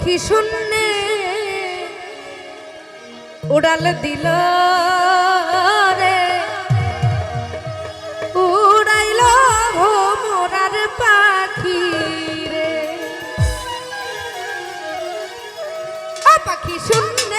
পাখি শূন্যে উড়াল দিল রে। উড়াইল মোরার পাখি রে। পাখি শূন্য